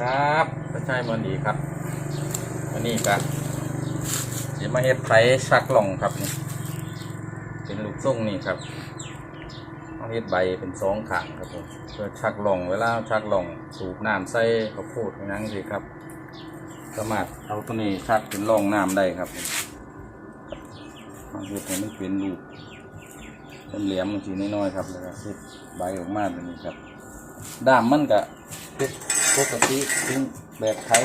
ครับกระชายมันดีครับวันนี้ก็เดี๋ยวมาเฮ็ดไฟชักหล่องครับนี่เป็นลูกส่งนี่ครับเอาเฮ็ดใบเป็นสองขางครับผมเพื่อชักหล่องเวลาชักหล่องสูบน้ำใส่ข้าวโพดนั่งสิครับ สามารถเอาตัวนี้ชักเป็นร่องน้ำได้ครับมาเฮ็ดให้มันเป็นลูกเป็นเหลี่ยมๆทีน้อยๆครับแล้วก็เฮ็ดใบออกมาแบบนี้ครับด้ามมันก็เป็น ปกติถึงแบบไทย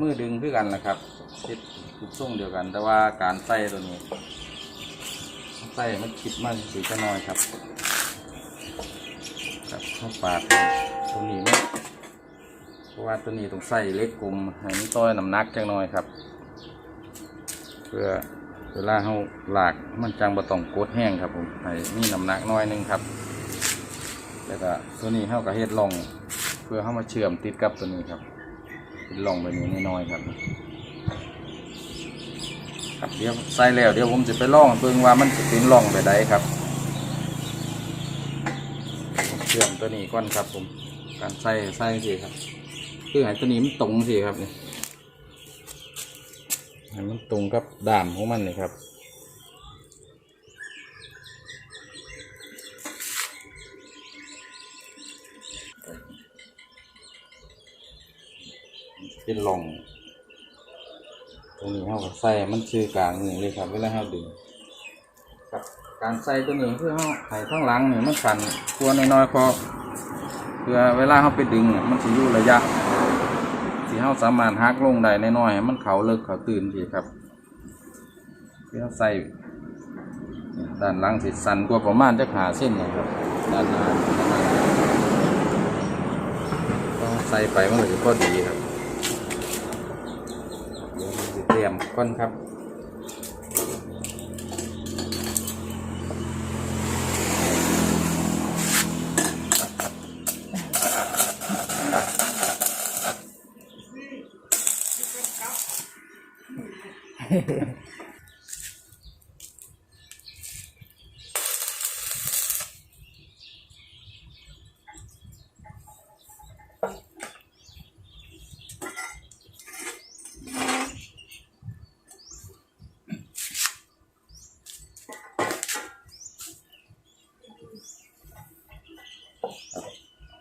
มือดึงคือกันแหละครับคิดทุกทรงเดียวกัน แต่ว่าการใส่ตัวนี้ใส่มันคิดมันสีจะน้อยครับ ครับข้าวปาดตัวนี้มันเพราะว่าตัวนี้ต้องใส่เล็กกลมให้มันต้อยน้ำหนักจังน้อยครับ เพื่อเวลาเขาหลากมันจังบ่ต้องกดแห้งครับผมให้มีน้ำหนักน้อยหนึงครับ แล้วก็ตัวนี้เขากับเฮ็ดลอง พื่อเข้ามาเชื่อมติดกับตัวนี้ครับเป็นล่องแบบนี้น้อยๆครับครับเดี๋ยวใส่แล้วเดี๋ยวผมจะไปล่องเบิ่งว่ามันจะเป็นล่องแบบใดครับเชื่อมตัวนี้ก่อนครับ ผมการใส่ใส่สิครับคือให้ตัวนี้มันตรงสิครับนี่ให้มันตรงกับด้ามของมันนี่ครับ เป็นหล่องตรงนี้เขาใส่มันชื่อกลางนี่เลยครับเวลาเขาดึงครับการใส่ตัวนี้เพื่อเขาให้ข้างหลังเนี่ยมันสั่นตัวน้อยๆพอเพื่อเวลาเขาไปดึงเนี่ยมันจะอยู่ระยะที่เขาสามารถหักลงได้น้อยๆมันเขาเลิกเขาตื่นทีครับเพื่อใส่ด้านหลังสิสั่นกว่าประมาณจะขาเส้นนะครับด้านหน้าด้านหน้าก็ใส่ไปมันก็จะพอดีครับ ดี๋ยวมันจะเตรียมก้นครับเ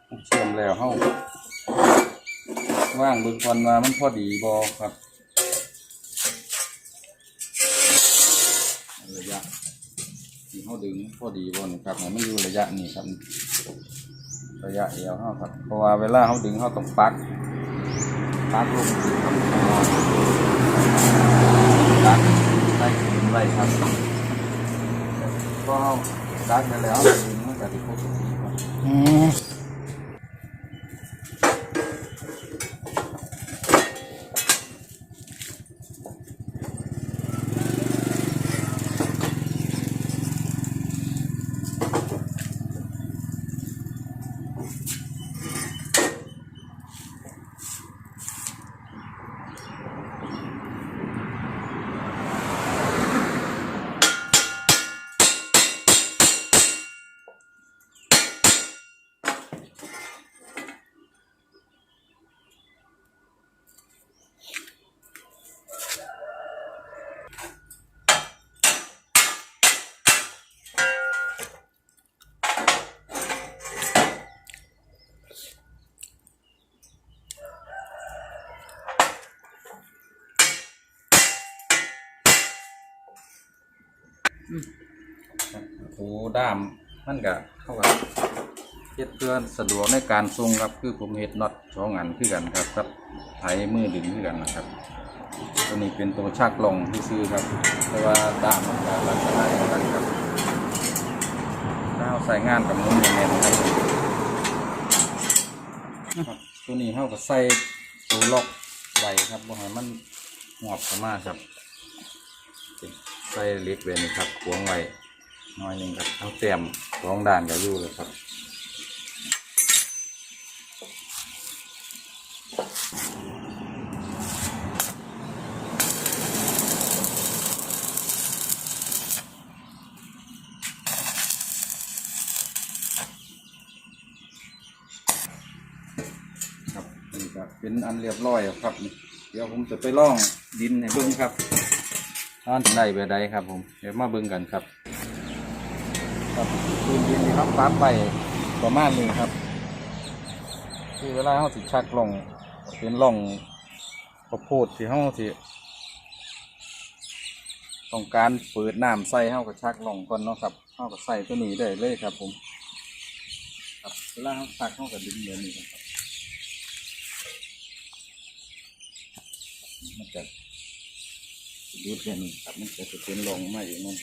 ชื่อมแล้วเฮาว่างเบิ่งก่อนว่ามันพอดีบ่ครับระยะที่เฮาดึงพอดีบ่นี่ครับให้มันอยู่ระยะนี้ครับ ระยะเอวเฮาครับ เพราะว่าเวลาเฮาดึงเฮาต้องปักปักลงสิครับปักใส่ขึ้นไว้ครับ ก็เฮาปักไปแล้วดึงมันก็สิปกติครับ โอ้ด้ามมันก็เข้ากับเฮ็ดเพื่อสะดวกในการทรงครับคือผมเฮ็ดน็อตสองอันคือกันครับครับไถมือดึงคือกันนะครับ ตัวนี้เป็นตัวชักลงที่ซื้อครับ แต่ว่าด้ามมันก็ลักษณะเดียวกันครับถ้าเราใส่งานกับมุ้งแน่นครับครับตัวนี้เข้ากับใส่ตัวล็อกไว้ครับบ่ให้มันหอบเข้ามาครับ ใส่เล็กไว้นครับขวงไว้หน้อยหนึงครับเอาเตรียมสองด้านก็อยู่เลยครับครับก็เป็นอันเรียบร้อยครับ เดี๋ยวผมจะไปล่องดินให้เบิ้งครับ ท่านได้แบบใดครับผม เดี๋ยวมาเบิ้งกันครับ ครับดินดินที่เขาปั๊บไปประมาณนี้ครับคือเวลาเขาสิชักลงเป็นล่องข้าวโพดที่เขาสิต้องการเปิดน้ำใส่เขาก็ชักลงก่อนเนาะครับเขาก็ใส่ตัวนี้ได้เลยครับผมครับเวลาเขาชักเขาก็ดึงเดี๋ยวนี้ครับมันจะ ยุดแค่นี้ครับมันจะเป็นลงมาอยู่นั้น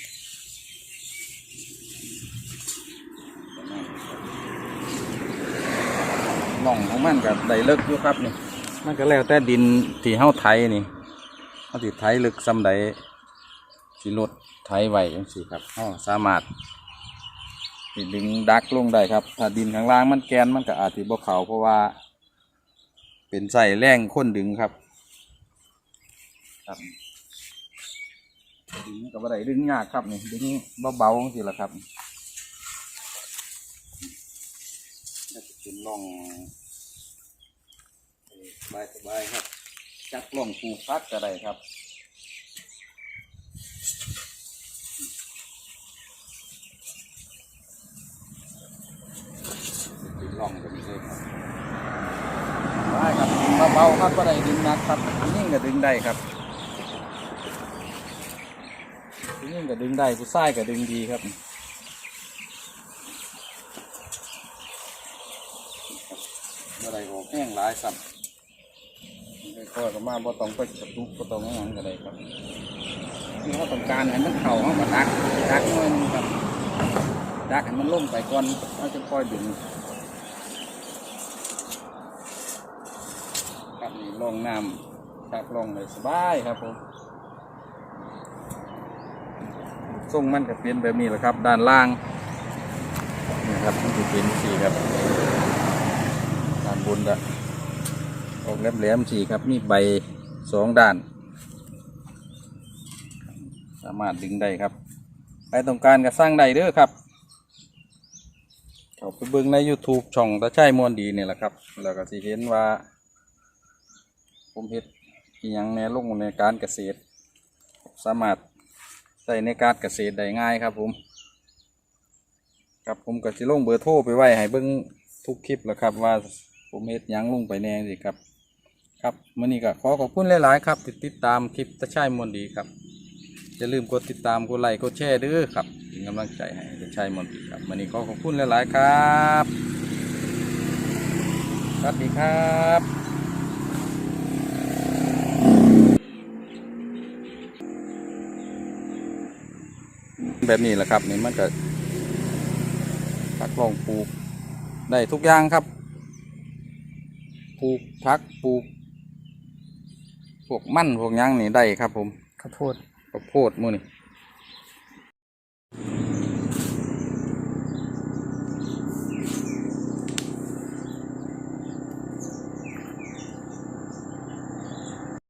น่องของมันกับไดเลิกอยู่ครับนี่ มันก็แล้วแต่ดินที่เฮาไถนี่เฮาสิไถลึกซ้ำใดสิลดไถไหวจังซี่ครับเฮาสามารถสิดึงดักลงได้ครับ ถ้าดินข้างล่างมันแกนมันก็อาจสิบ่เข้าเพราะว่า เป็นใส่แรงค้นดึงครับ ครับ ดึงกับอะไรดึงยากครับนี่ดึงเบาๆสิละครับน่าจะเป็นร่องสบายสบายๆครับ จักร่องปลูกพักก็ได้ครับเป็นร่องแบบนี้เลยครับได้ครับดึงเบาๆครับก็ได้ดึงหนักครับยิ่งก็ดึงได้ครับ ผู้หญิงก็ดึงได้ผู้ชายก็ดึงดีครับเมื่อไรออกแห้งหลายสับก็ก็มาบ่ต้องไปกระตุกบ่ต้องงานก็ได้ครับนี่เขาต้องการให้มันเข่าเขาก็ดักดักหน่อยหนึงครับดักให้มันล่มไปก่อนเขาจะค่อยดึงครับนี่ลงน้ำครับลงเลยสบายครับผม ทรงมันก็เป็นแบบนี้แหละครับ ด้านล่างนี่ครับมันจะเป็นสีครับด้านบนก็ออกแหลมๆสีครับมีใบสองด้าน สามารถดึงได้ครับใครต้องการก็สร้างได้เด้อครับเขาไปเบิ่งใน YouTube ช่องตาช่ายมวนดีเนี่ยแหละครับ แล้วก็สิเห็นว่า ผมเฮ็ดยังแนลงในการเกษตร สามารถ ใส่ในการเกษตรได้ง่ายครับผมครับผมก็จะลงเบอร์โทรไปไว้ให้เบิ้งทุกคลิปแล้วครับ ว่าผมเฮ็ดยังลงไปแน่สิครับ ครับมื่อนี้ก็ขอขอบคุณหลายๆครับที่ติดตามคลิปตะช่ายมวลดีครับอย่าลืมกดติดตามกดไลค์กดแชร์ด้วยครับเป็นกำลังใจให้ตะช่ายมวลดีครับมื่อนี้ขอขอบคุณหลายๆครับสวัสดีครับ แบบนี้แหละครับนี่มันก็ผักลองปลูกได้ทุกอย่างครับปลูกผักปลูกพวกมันพวกหยังนี่ได้ครับผมข้าวโพดข้าวโพดหมูนี่